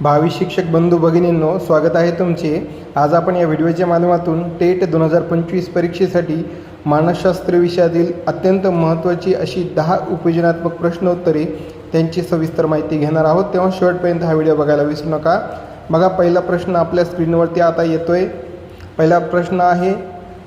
भावी शिक्षक बंधू भगिनींनो स्वागत आहे तुमचे. आज आपण या व्हिडिओच्या माध्यमातून टेट दोन हजार पंचवीस परीक्षेसाठी मानसशास्त्र विषयातील अत्यंत महत्त्वाची अशी दहा उपयोजनात्मक प्रश्नोत्तरे त्यांची सविस्तर माहिती घेणार आहोत. तेव्हा शेवटपर्यंत हा व्हिडिओ बघायला विसरू नका. बघा पहिला प्रश्न आपल्या स्क्रीनवरती आता येतोय. पहिला प्रश्न आहे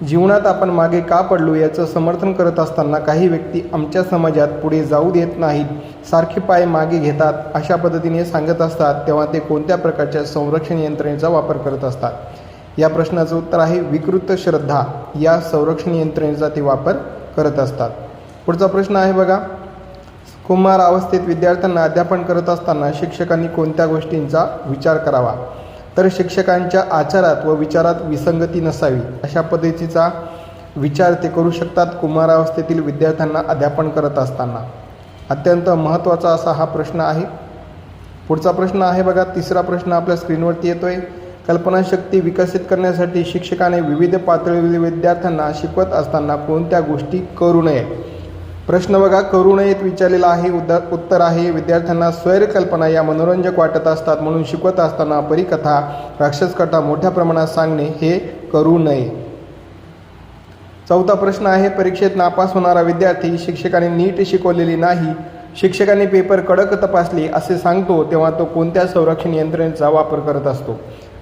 जीवनात आपण मागे का पडलो याचं समर्थन करत असताना काही व्यक्ती आमच्या समाजात पुढे जाऊ देत नाहीत. सारखे पाय मागे घेतात अशा पद्धतीने सांगत असतात तेव्हा ते कोणत्या प्रकारच्या संरक्षण यंत्रणेचा वापर करत असतात? या प्रश्नाचं उत्तर आहे विकृत श्रद्धा. या संरक्षण यंत्रणेचा ते वापर करत असतात. पुढचा प्रश्न आहे बघा. कुमार अवस्थेत विद्यार्थ्यांना अध्यापन करत असताना शिक्षकांनी कोणत्या गोष्टींचा विचार करावा? तर शिक्षकांच्या आचारात व विचारात विसंगती नसावी अशा पद्धतीचा विचार ते करू शकतात कुमारावस्थेतील विद्यार्थ्यांना अध्यापन करत असताना. अत्यंत महत्त्वाचा असा हा प्रश्न आहे. पुढचा प्रश्न आहे बघा तिसरा प्रश्न आपल्या स्क्रीनवरती येतो आहे कल्पनाशक्ती विकसित करण्यासाठी शिक्षकाने विविध पातळीवरील विद्यार्थ्यांना शिकवत असताना कोणत्या गोष्टी करू नये? प्रश्न बघा करू नयेत विचारलेला आहे उद्दा उत्तर आहे. विद्यार्थ्यांना स्वैरकल्पना या मनोरंजक वाटत असतात म्हणून शिकवत असताना परिकथा राक्षसकथा मोठ्या प्रमाणात सांगणे हे करू नये. चौथा प्रश्न आहे परीक्षेत नापास होणारा विद्यार्थी शिक्षकाने नीट शिकवलेली नाही. शिक्षकाने पेपर कडक तपासले असे सांगतो तेव्हा तो कोणत्या संरक्षण यंत्रणेचा वापर करत असतो?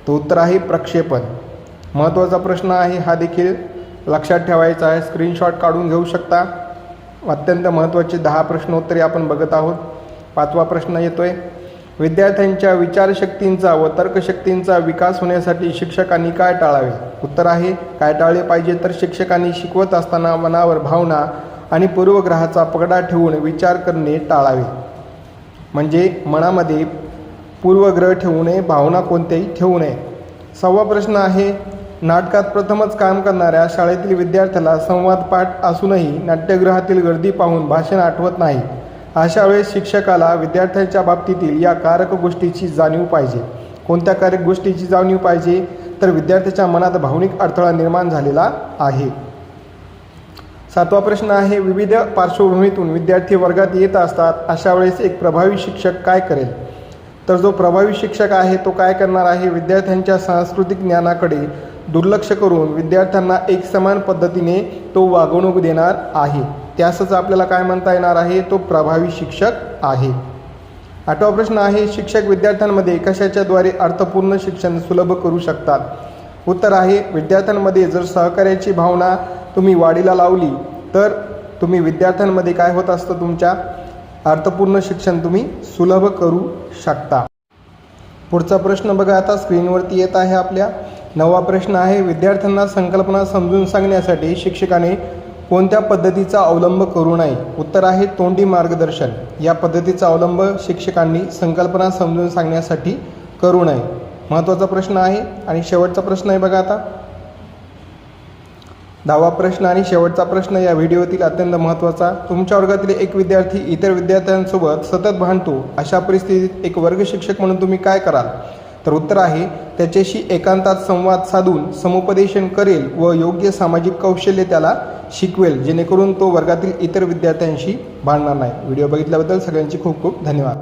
तो उत्तर आहे प्रक्षेपण. महत्त्वाचा प्रश्न आहे हा देखील लक्षात ठेवायचा आहे. स्क्रीनशॉट काढून घेऊ शकता. अत्यंत महत्त्वाचे दहा प्रश्नोत्तरे आपण बघत आहोत. पाचवा प्रश्न येतोय. विद्यार्थ्यांच्या विचारशक्तींचा व तर्कशक्तींचा विकास होण्यासाठी शिक्षकांनी काय टाळावे? उत्तर आहे काय टाळले पाहिजे तर शिक्षकांनी शिकवत असताना मनावर भावना आणि पूर्वग्रहाचा पगडा ठेवून विचार करणे टाळावे. म्हणजे मनामध्ये पूर्वग्रह ठेवू नये भावना कोणत्याही ठेवू नये. सहावा प्रश्न आहे नाटकात प्रथमच काम करणाऱ्या शाळेतील विद्यार्थ्याला संवाद पाठ असूनही नाट्यगृहातील गर्दी पाहून भाषण आठवत नाही. अशा वेळेस शिक्षकाला विद्यार्थ्यांच्या बाबतीतील या कारक गोष्टीची जाणीव पाहिजे. कोणत्या कारक गोष्टीची जाणीव पाहिजे? तर विद्यार्थ्याच्या मनात भावनिक अडथळा निर्माण झालेला आहे. सातवा प्रश्न आहे विविध पार्श्वभूमीतून विद्यार्थी वर्गात येत असतात. अशा वेळेस एक प्रभावी शिक्षक काय करेल? तर जो प्रभावी शिक्षक आहे तो काय करणार आहे? विद्यार्थ्यांच्या सांस्कृतिक ज्ञानाकडे दुर्लक्ष करून विद्यार्थ्यांना एक समान पद्धतीने तो वागवणूक देणार आहे. त्यासच आपल्याला काय म्हणता येणार आहे? तो प्रभावी शिक्षक आहे. आठवा प्रश्न आहे शिक्षक विद्यार्थ्यांमध्ये कशाच्याद्वारे अर्थपूर्ण शिक्षण सुलभ करू शकतात? उत्तर आहे विद्यार्थ्यांमध्ये जर सहकार्याची भावना तुम्ही वाढीला लावली तर तुम्ही विद्यार्थ्यांमध्ये काय होत असतं तुमच्या? अर्थपूर्ण शिक्षण तुम्ही सुलभ करू शकता. पुढचा प्रश्न बघा आता स्क्रीनवरती येत आहे आपल्या. नवा प्रश्न आहे विद्यार्थ्यांना संकल्पना समजून सांगण्यासाठी शिक्षकाने कोणत्या पद्धतीचा अवलंब करू नये? उत्तर आहे तोंडी मार्गदर्शन. या पद्धतीचा अवलंब शिक्षकांनी संकल्पना समजून सांगण्यासाठी करू नये. महत्त्वाचा प्रश्न आहे आणि शेवटचा प्रश्न आहे बघा आता. दहावा प्रश्न आणि शेवटचा प्रश्न या व्हिडिओतील अत्यंत महत्त्वाचा. तुमच्या वर्गातील एक विद्यार्थी इतर विद्यार्थ्यांसोबत सतत भांडतो. अशा परिस्थितीत एक वर्ग शिक्षक म्हणून तुम्ही काय कराल? तर उत्तर आहे त्याच्याशी एकांतात संवाद साधून समुपदेशन करेल व योग्य सामाजिक कौशल्य त्याला शिकवेल जेणेकरून तो वर्गातील इतर विद्यार्थ्यांशी भांडणार नाही. व्हिडिओ बघितल्याबद्दल सगळ्यांची खूप खूप धन्यवाद.